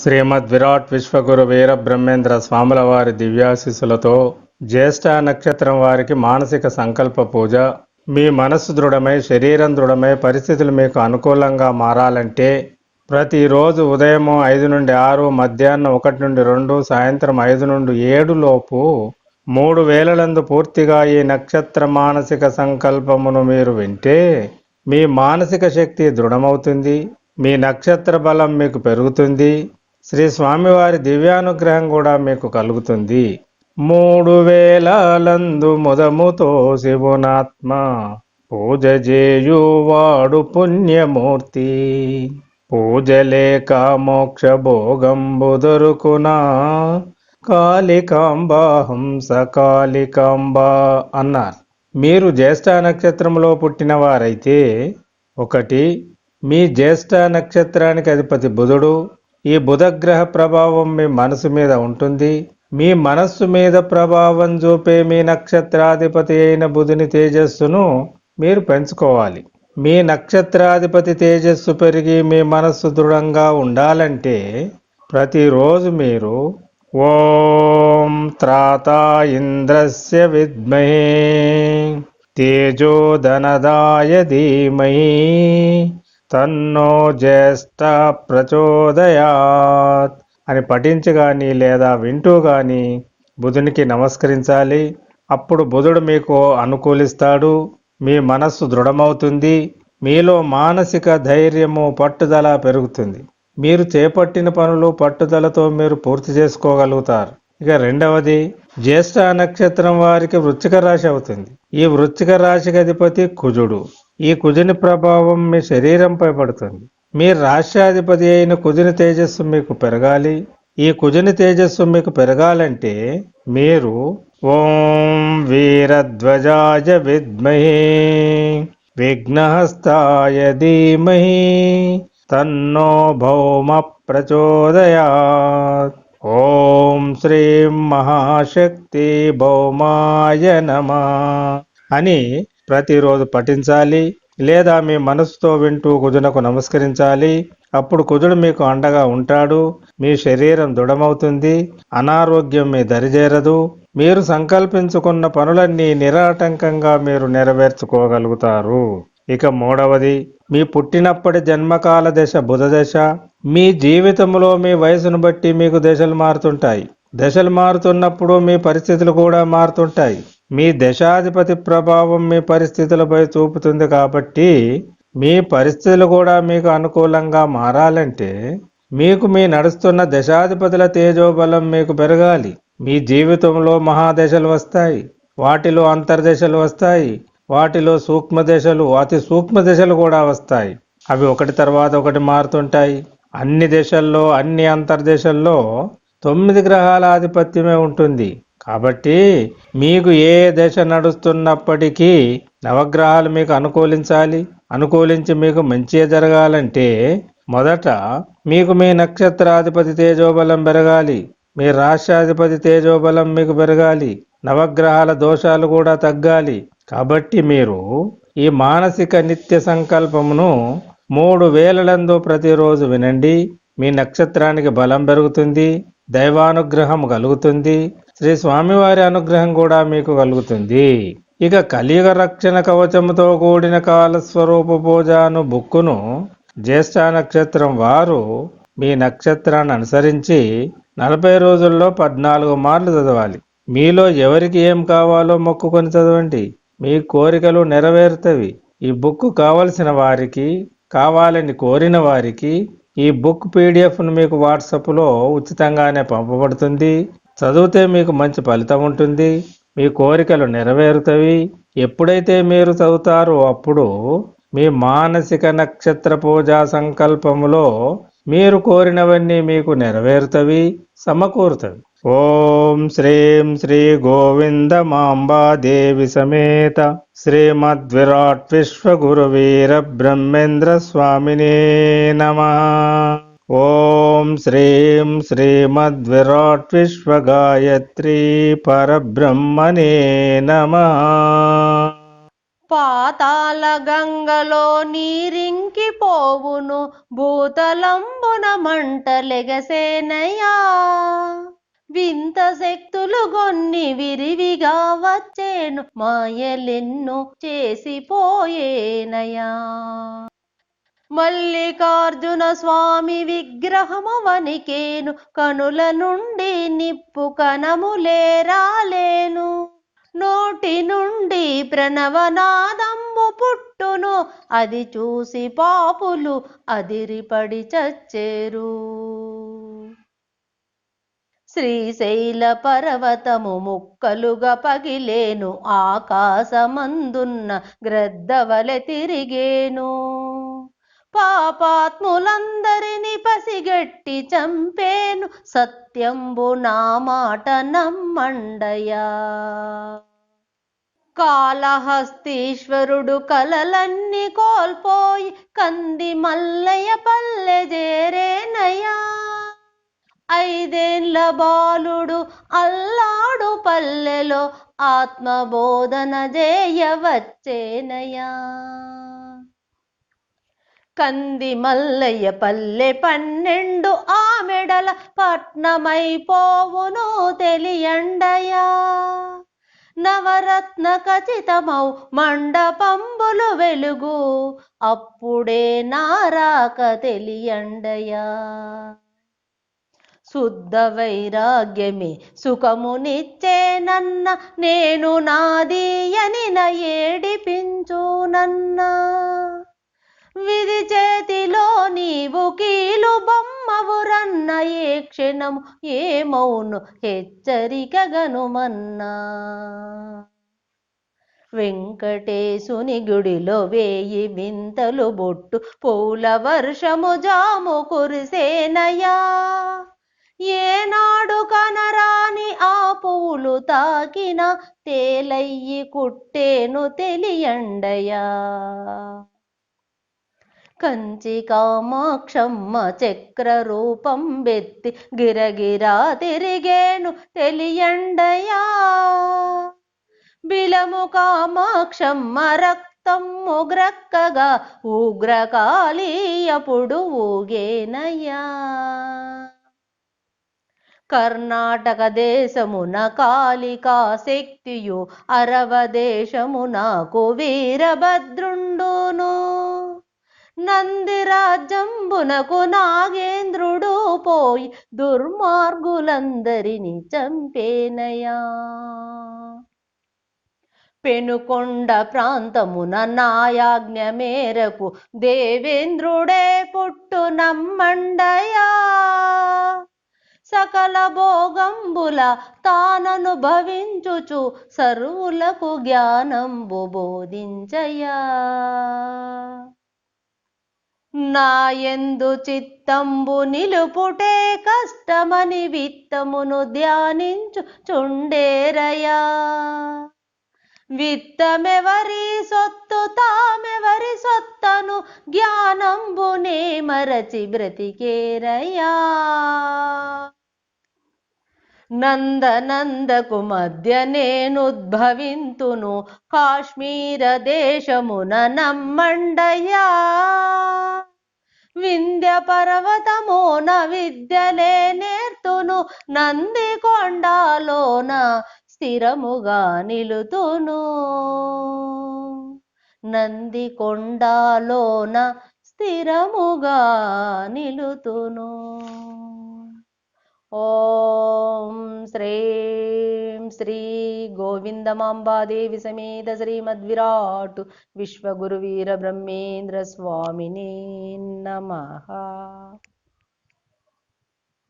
శ్రీమద్ విరాట్ విశ్వగురు వీర బ్రహ్మేంద్ర స్వాముల వారి దివ్యాశీస్సులతో జ్యేష్ఠ నక్షత్రం వారికి మానసిక సంకల్ప పూజ. మీ మనస్సు దృఢమై శరీరం దృఢమై పరిస్థితులు మీకు అనుకూలంగా మారాలంటే ప్రతిరోజు ఉదయం ఐదు నుండి ఆరు మధ్యాహ్నం ఒకటి నుండి రెండు సాయంత్రం ఐదు నుండి ఏడు లోపు మూడు వేలలందు పూర్తిగా ఈ నక్షత్ర మానసిక సంకల్పమును మీరు వింటే మీ మానసిక శక్తి దృఢమవుతుంది. మీ నక్షత్ర బలం మీకు పెరుగుతుంది. శ్రీ స్వామివారి దివ్యానుగ్రహం కూడా మీకు కలుగుతుంది. మూడు వేలందు ముదముతో శివునాత్మ పూజ చేయువాడు పుణ్యమూర్తి. పూజలేక మోక్ష భోగంబు దొరుకునా? కాళికాంబ హంస కాళికాంబ అన్నారు. మీరు జ్యేష్ఠ నక్షత్రంలో పుట్టిన వారైతే ఒకటి మీ జ్యేష్ఠ నక్షత్రానికి అధిపతి బుధుడు ఈ బుధగ్రహ ప్రభావం మీ మనసు మీద ఉంటుంది. మీ మనస్సు మీద ప్రభావం చూపే మీ నక్షత్రాధిపతి అయిన బుధుని తేజస్సును మీరు పెంచుకోవాలి. మీ నక్షత్రాధిపతి తేజస్సు పెరిగి మీ మనస్సు దృఢంగా ఉండాలంటే ప్రతిరోజు మీరు ఓం త్రాత ఇంద్రస్య విద్మహే తేజోధనదాయ ధీమహి. తన్నో జ్యేష్ఠ ప్రచోదయాత్ అని పఠించి కానీ లేదా వింటూ కానీ బుధునికి నమస్కరించాలి. అప్పుడు బుధుడు మీకు అనుకూలిస్తాడు. మీ మనస్సు దృఢమవుతుంది. మీలో మానసిక ధైర్యము పట్టుదల పెరుగుతుంది. మీరు చేపట్టిన పనులు పట్టుదలతో మీరు పూర్తి చేసుకోగలుగుతారు. ఇక రెండవది జ్యేష్ఠ నక్షత్రం వారికి వృచ్చిక రాశి అవుతుంది. ఈ వృచ్చిక రాశికి అధిపతి కుజుడు. ఈ కుజుని ప్రభావం మీ శరీరంపై పడుతుంది. మీ రాష్ట్రాధిపతి అయిన కుజుని తేజస్సు మీకు పెరగాలి. ఈ కుజుని తేజస్సు మీకు పెరగాలంటే మీరు ఓం వీరధ్వజాయ విద్మహే విఘ్నహస్తాయ ధీమహి తన్నో భౌమ ప్రచోదయాత్. ఓం శ్రీం మహాశక్తి భౌమాయ నమ అని ప్రతిరోజు పఠించాలి లేదా మీ మనసుతో వింటూ కుజునకు నమస్కరించాలి. అప్పుడు కుజుడు మీకు అండగా ఉంటాడు. మీ శరీరం దృఢమవుతుంది. అనారోగ్యం మీ దరిజేరదు మీరు సంకల్పించుకున్న పనులన్నీ నిరాటంకంగా మీరు నెరవేర్చుకోగలుగుతారు. ఇక మూడవది మీ పుట్టినప్పటి జన్మకాల దశ బుధ దశ. మీ జీవితంలో మీ వయసును బట్టి మీకు దశలు మారుతుంటాయి. దశలు మారుతున్నప్పుడు మీ పరిస్థితులు కూడా మారుతుంటాయి. మీ దశాధిపతి ప్రభావం మీ పరిస్థితులపై చూపుతుంది కాబట్టి మీ పరిస్థితులు కూడా మీకు అనుకూలంగా మారాలంటే మీకు మీ నడుస్తున్న దశాధిపతుల తేజోబలం మీకు పెరగాలి. మీ జీవితంలో మహాదశలు వస్తాయి. వాటిలో అంతర్దశలు వస్తాయి. వాటిలో సూక్ష్మ దశలు అతి సూక్ష్మ దశలు కూడా వస్తాయి. అవి ఒకటి తర్వాత ఒకటి మారుతుంటాయి. అన్ని దశల్లో అన్ని అంతర్దశల్లో తొమ్మిది గ్రహాల ఆధిపత్యమే ఉంటుంది. కాబట్టి మీకు ఏ దశ నడుస్తున్నప్పటికీ నవగ్రహాలు మీకు అనుకూలించాలి. అనుకూలించి మీకు మంచి జరగాలంటే మొదట మీకు మీ నక్షత్రాధిపతి తేజోబలం పెరగాలి. మీ రాష్ట్రాధిపతి తేజోబలం మీకు పెరగాలి. నవగ్రహాల దోషాలు కూడా తగ్గాలి. కాబట్టి మీరు ఈ మానసిక నిత్య సంకల్పమును మూడు వేలలందు ప్రతిరోజు వినండి. మీ నక్షత్రానికి బలం పెరుగుతుంది. దైవానుగ్రహం కలుగుతుంది. శ్రీ స్వామివారి అనుగ్రహం కూడా మీకు కలుగుతుంది. ఇక కలియుగ రక్షణ కవచముతో కూడిన కాలస్వరూప పూజను బుక్కును జ్యేష్ఠ నక్షత్రం వారు మీ నక్షత్రాన్ని అనుసరించి నలభై రోజుల్లో పద్నాలుగు మార్లు చదవాలి. మీలో ఎవరికి ఏం కావాలో మొక్కుకొని చదవండి. మీ కోరికలు నెరవేరుతవి. ఈ బుక్ కావలసిన వారికి కావాలని కోరిన వారికి ఈ బుక్ పీడిఎఫ్ను మీకు వాట్సాప్లో ఉచితంగానే పంపబడుతుంది. చదివితే మీకు మంచి ఫలితం ఉంటుంది. మీ కోరికలు నెరవేరుతవి. ఎప్పుడైతే మీరు చదువుతారో అప్పుడు మీ మానసిక నక్షత్ర పూజా సంకల్పములో మీరు కోరినవన్నీ మీకు నెరవేరుతవి సమకూరుతవి. ఓం శ్రీం శ్రీ గోవింద మాంబాదేవి సమేత శ్రీమద్విరాట్ విశ్వగురు వీర బ్రహ్మేంద్ర స్వామినే నమ. ఓం శ్రీం శ్రీమద్ విరాట్ విశ్వ గాయత్రి పరబ్రహ్మణే నమ. పాతాల గంగలో నీరింకిపోవును భూతలంబున మంటలెగసేనయ్యా. వింత శక్తులు గొన్ని విరివిగా వచ్చేను మాయలెన్ను చేసిపోయేనయా మల్లికార్జున స్వామి విగ్రహము వనికేను కనుల నుండి నిప్పు కనములే రాలేను. నోటి నుండి ప్రణవనాదంబు పుట్టును అది చూసి పాపులు అదిరిపడి చచ్చేరు. శ్రీశైల పర్వతము ముక్కలుగా పగిలేను ఆకాశమందున్న గ్రద్దవలె తిరిగేను. పాపాత్ములందరిని పసిగట్టి చంపేను సత్యంబు నా మాట నమ్మండయా. కాళహస్తీశ్వరుడు కలలన్నీ కోల్పోయి కంది మల్లయ్య పల్లె చేరేనయ్యా ఐదేండ్ల బాలుడు అల్లాడు పల్లెలో ఆత్మబోధన చేయవచ్చేనయా కంది మల్లయ్య పల్లె పన్నెండు ఆ మెడల పట్నమైపోవును తెలియండయా. నవరత్న ఖచ్చితమౌ మండపంబులు వెలుగు అప్పుడే నారాక తెలియండయా. శుద్ధ వైరాగ్యమే సుఖమునిచ్చేనన్న నేను నాది అని ఏడిపించునన్నా నన్నా. నీవు కీలు బొమ్మవురన్న ఏ క్షణము ఏమౌను హెచ్చరికగనుమన్నా వెంకటేశుని గుడిలో వేయి వింతలు బొట్టు పూల వర్షము జాము కురిసేనయా ఏనాడు కనరాని ఆ పూలు తాకిన తేలయ్యి కుట్టేను తెలియండయా కంచి కామాక్షమ్మ చక్ర రూపం బెత్తి గిరగిరా తిరిగేను తెలియండయా? బిలము కామాక్షమ్మ రక్తము గ్రక్కగా ఉగ్రకాళీయపుడు ఊగేనయ్యా కర్ణాటక దేశమున కాళికా శక్తియు అరవ దేశమునకు వీరభద్రుండును. నందిరాజ్యంబునకు నాగేంద్రుడు పోయి దుర్మార్గులందరిని చంపేనయా. పెనుకొండ ప్రాంతమున నాయాజ్ఞ మేరకు దేవేంద్రుడే పుట్టు నమ్మండయా. సకల భోగంబుల తాననుభవించుచు సర్వులకు జ్ఞానంబు బోధించయా. నాయందు చిత్తంబు నిలుపుటే కష్టమని విత్తమును ధ్యానించు చుండేరయా. విత్తమెవరి సొత్తు తామెవరి సొత్తను జ్ఞానంబునే మరచి బ్రతికేరయా. నందనందకు మధ్య నేనుద్భవింతును కాశ్మీర దేశమున నమ్మండయ్యా పర్వతమున విద్యలే నేర్తును నంది కొండలోన స్థిరముగా నిలుతును. నంది కొండలోన స్థిరముగా నిలుతును. ఓం శ్రీ శ్రీ గోవిందమాంబాదేవి సమేత శ్రీమద్విరాట్ విశ్వగురు వీర బ్రహ్మేంద్ర స్వామిని నమ.